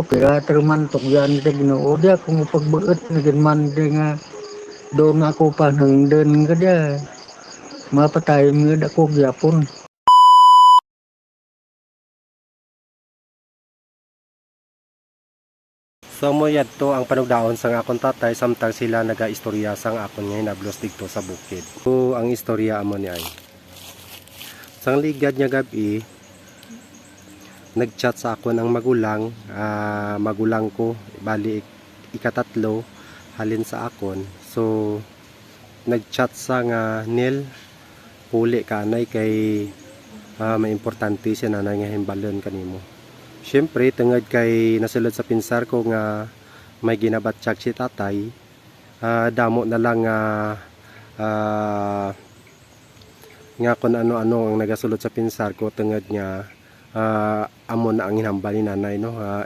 Operator man tok yan sa Ginoo dia kung pagbeut na man dia nga doon ako panangden ka dia. Mapatay mo ako gyapon. So mo to ang panugdaon sang akong tatay samtang sila nagaistorya sang akon nga hinablos dito sa bukid. So ang istorya amo ni ay. Sang ligad niya gabi nagchat sa akon ang magulang, ah, magulang ko bali ik- ikatatlo halin sa akon. So nagchat sa nga Nil puli kanay kay ah, may importante siya na nga himbalon kanimo. Siyempre, tungod kay nasulod sa pinsar ko nga may ginabatsyag si tatay, ah, damo na lang nga ah, nga kung ano-ano ang nagasulod sa pinsar ko tungod nga ah, amo na ang hinambal ni nanay no? Ah,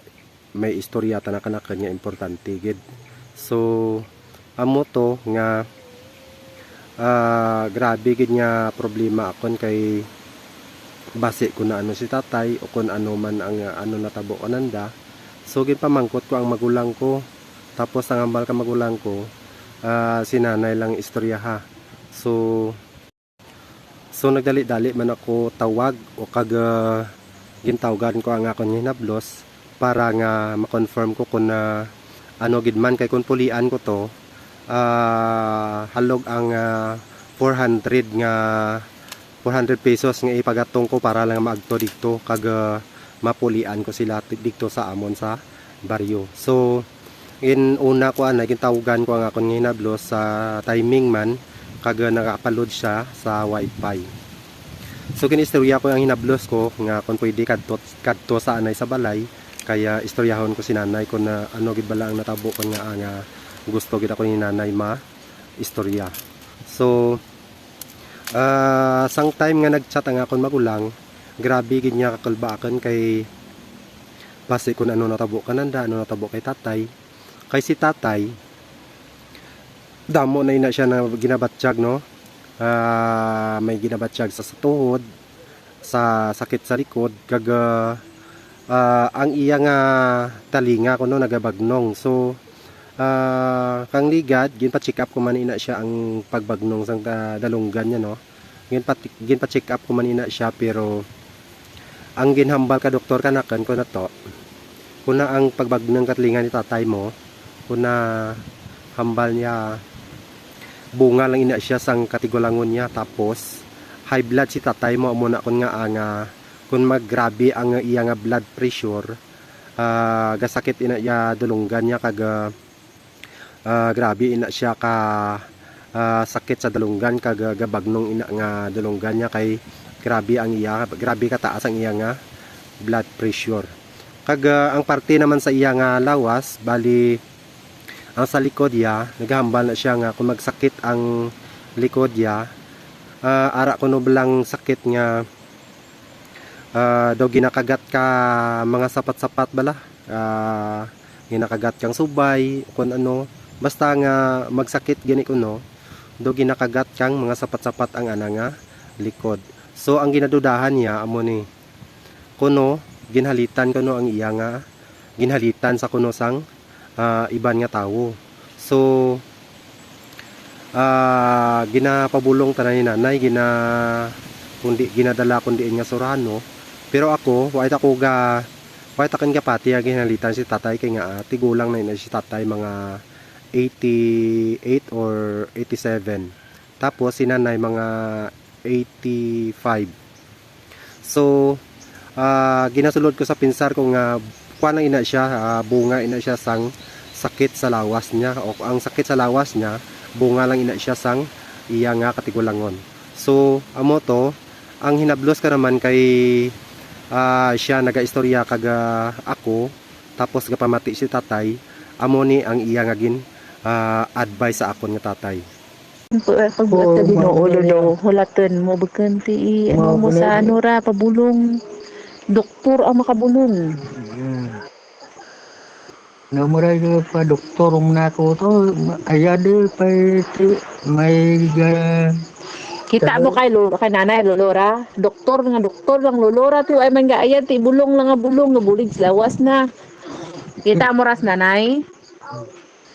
may istorya ta na kanaka nga importante gid. So amo to nga ah, grabe gid nga problema akon kay base ko na ano si tatay o kung ano man ang uh, ano natabo ko nanda. So ginpamangkot ko ang magulang ko. Tapos ang ambal ka magulang ko ah, si nanay lang istorya ha. So so nagdali-dali man ako tawag o kag ah, gintawgan ko ang akong hinablos para nga ma-confirm ko kung na ano gid man kay kung pulian ko to ah, halog ang ah, 400 nga 400 pesos nga ipagatong ko para lang maagto dito kag uh, mapulian ko sila dito sa amon sa baryo. So in una ko ana gintawgan ko ang akong hinablos sa timing man kag uh, nakapaload siya sa wifi. So kinistorya ko ang hinablos ko nga kung pwede kadto kadto sa anay sa balay kaya istoryahon ko si nanay ko na ano gid bala ang natabo ko nga nga gusto gid ako ni nanay ma istorya. So Ah, sang time nga nagchat ang akon magulang, grabe gid niya kakulbaakan kay base kung ano natabo kananda, ano natabo kay tatay. Kay si tatay damo na ina siya na ginabatsyag no. Ah, may ginabatsyag sa, tuhod, sa sakit sa likod kag ah, ah, ang iya nga talinga kuno nagabagnong. So Ah, kang ligad ginpa-check up ko man ina siya ang pagbagnong sang da- dalunggan niya no. Ginpa ginpa-check up ko man ina siya pero ang ginhambal ka doktor kanakan ko na to. Kuna ang pagbagnong katlingan ni tatay mo, kuna hambal niya bunga lang ina siya sang katigulangon niya. Tapos high blood si tatay. Mo amo na kun nga anga. Kun maggrabe ang iya nga blood pressure. Ah gasakit ina ya dulunggan niya kag Ah, grabe ina siya ka ah, sakit sa dalunggan kag gabagnong ina nga dalunggan niya kay grabe ang iya grabe kataas ang iya nga blood pressure. Kag ah, ang parte naman sa iya nga lawas bali ang sa likod ya. Naghambal na siya nga kung magsakit ang likod ya. Ah, ara kuno belang sakit nga ah, daw ginakagat ka mga sapat-sapat bala. Ah, ginakagat kang subay kung ano. Basta nga magsakit gani kuno do ginakagat kang mga sapat-sapat ang ana nga likod. So ang ginadudahan niya amo ni kuno ginhalitan kuno ang iya nga ginhalitan sa kuno sang ah, iban nga tawo so ah ginapabulong tanan ni nanay gina kundi ginadala kundi nga surano pero ako wa ita ko ga wa ita kan kapati nga ginhalitan si tatay kay nga tigulang na ina si tatay mga 88 or 87. Tapos si nanay mga 85. So, ah ginasulod ko sa pinsar ko nga kuha lang ina siya, ah, bunga ina siya sang sakit sa lawas niya o ang sakit sa lawas niya bunga lang ina siya sang iya nga katigulangon. So, amo to, ang hinablos ka naman kay ah, siya nagaistorya kaga ako tapos gapamati si tatay amo ni ang iya nga gin ah, advice sa akon nga tatay. Pagbuhat na din mga ulo ganyan. daw, hulaton mo baganti Mga ano mo sa ano ra pabulong. Doktor ang makabulong. Namuray pa doktor um na ko to ayade pa ti- may ga Kita mo kay lolo kay nanay lolora, doktor nga doktor lang lolora ti ay man gaayan ti bulong lang nga bulong nga bulig lawas na. Kita mo ras nanay.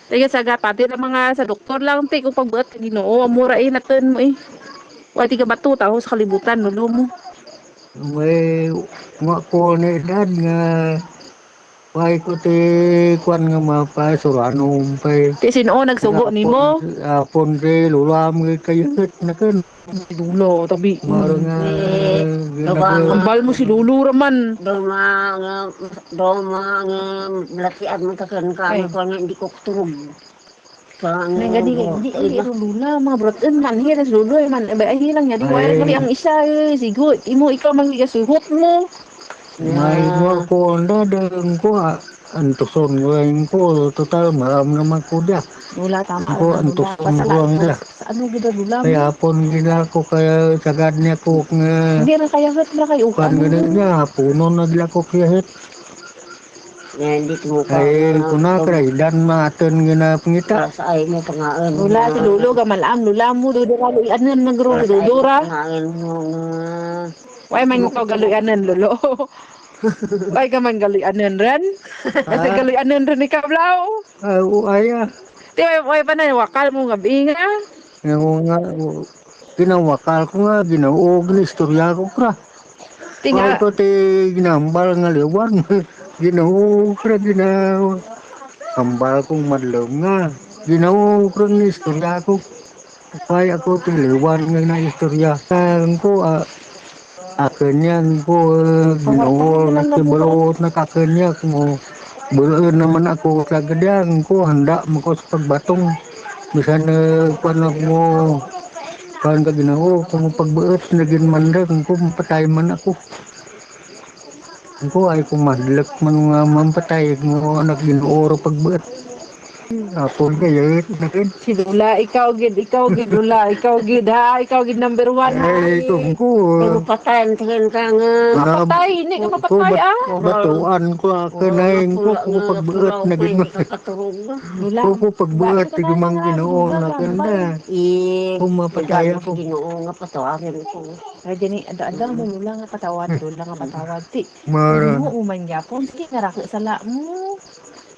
Tiga sa gapati lang mga sa doktor lang ti kung pagbuat ka Ginoo amura eh naten mo eh. Wa tiga bato taho sa kalibutan nulo mo. may nga ko na edad nga Wai ko ti kwan nga mapay surano pay Ti sino nagsugo nimo? apon ti lulam nga kayat na kan Dulo tabi. maro nga ginagawa Ambal mo si Lulu raman. Doma nga doma nga latian mo takan ka Ay. ano ko nga hindi ko turog. Ka Nang gadi di di lula mga broten man hiras lulu eh, man ay hilang nya di wa Ay. kali ang isa eh sigo imo ikaw man liga suhot mo. May nga ko na dang ko antuson ngayon ko total maram naman ko dia Lula tama. Lula. antok Basta ang nila. Sa ano gida lula mo? kaya apon gina ko kaya sagad niya ko nga Hindi ra kaya hot ra kayo kan ano. nga niya puno na gila ko kaya hit Yan di mo ka. kay kuna kay dan maten gina pangita sa ay mo pangaan. Lula si Lulu gamalam lula mo do do kalu anan nagro Lulu ra. Pangaan mo nga. Why man ko galuyanan lolo? Why ka man galuyanan ran? Kasi galuyanan ran ikaw blaw. ay aya Di why why pa na wakal mo nga binga. nga? Nga kinawakal ko nga ginaog ni istorya ko kra Ay Tinga ko ti ginambal nga liwan. Ginaog kra ginaw hambal kong madlom nga. Ginaog kra ni istorya ko. Kaya ako ti liwan nga na istorya. Kan ko ah, akanyan ko uh, ginawa na kakanya ko. Bulan naman ako sa gadyang ko. Handa mo ko sa pagbatong. Bisan na paano mo kan ka ginawa kung pagbuot naging mandang ko mapatay man ako. Ko ay kumadlak man nga mampatay mo anak ginoo pagbuot apon kaya nakin si Lula ikaw gid ikaw gid Lula ikaw gid ha ikaw gid number one ha. ay kung ko Pero patayin tingin ka nga. Mapatay, hindi ka mapatay ah. batuan ko kanayin ko kung pagbuot naging Hindi ka katurog. Lula. ko pagbuot naging mang ginoo nakanda Eh, kung mapatay ako Ginoo nga patawarin ko. Ay dini ada-ada mo Lula nga patawad Lula nga patawad ti. mara Mo uman gyapon sige nga rako sala mo.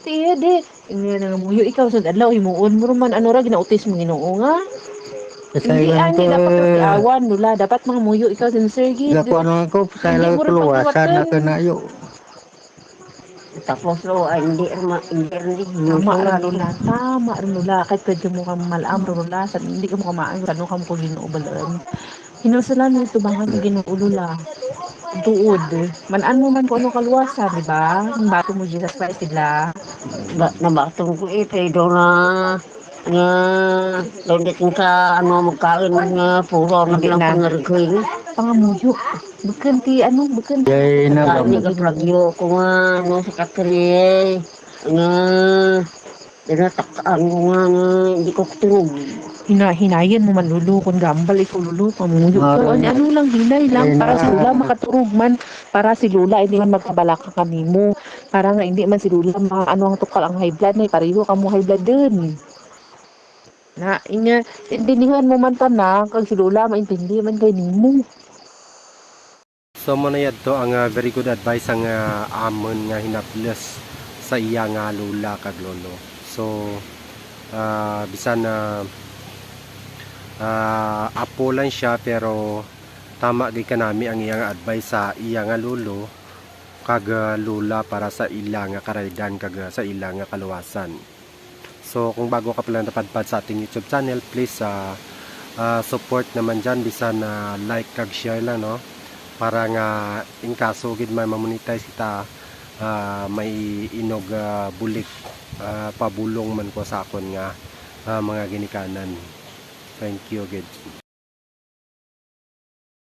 Ti de, ini nga muyo ikaw sa adlaw himuon mo man ano ra ginautis mo Ginoo nga. Hindi ani dapat yung awan Lula, dapat mga muyo ikaw din Sir Gid. Gakuan ako sa Hindi mo rin keluasan na kanayo. Tapos lo, ay hindi ma hindi rin Tama ra Lula, tama ra Lula. Kahit pwede mo ka malam ra Lula, sa hindi ka mo kamaan, sa ka mo ko Ginoo balaan. Hinusala mo ito ang Ginoo Lula. Tuod. Manan mo man ko ano kaluwasan, di ba? Ang bato mo Jesus Christ sila. ba, nabatong ko eh, pero na nga doon din ka ano magkain nga puro na bilang na. pangarikoy nga. Pangamuyo. Bukan ti ano, bukan Yay na Kani ka plagyo ko nga ano sa kakri nga tinataktaan ko nga nga hindi ko tunog. Hina hinayan mo man lulu kung gambal ikaw lulu pamuyo Mara. ko ano, ano lang hinay lang. Ay, para si Lula makaturog man. Para si Lula hindi man magkabalaka kanimo para nga hindi man si Lula ma ano ang tukal ang high blood na pareho ka mo high blood din na inya intindihan mo man ta na. Kag si Lula maintindi man kay nimo So mo na yadto ang ah, very good advice ang ah, amon nga hinaples sa iya nga lula kag lolo. So ah, bisan na ah, apo lang siya pero tama gay kanami ang iya nga advice sa iya nga lolo kag ah, lula para sa ila nga karaydan kag ah, sa ila nga kaluwasan. So kung bago ka pala napadpad sa ating YouTube channel, please ah, ah, support naman dyan. Bisan na like kag share lang no? Para nga in kaso gid may mamonetize kita ah, may inog ah, bulik ah, pabulong man ko sa akon nga ah, mga ginikanan thank you gid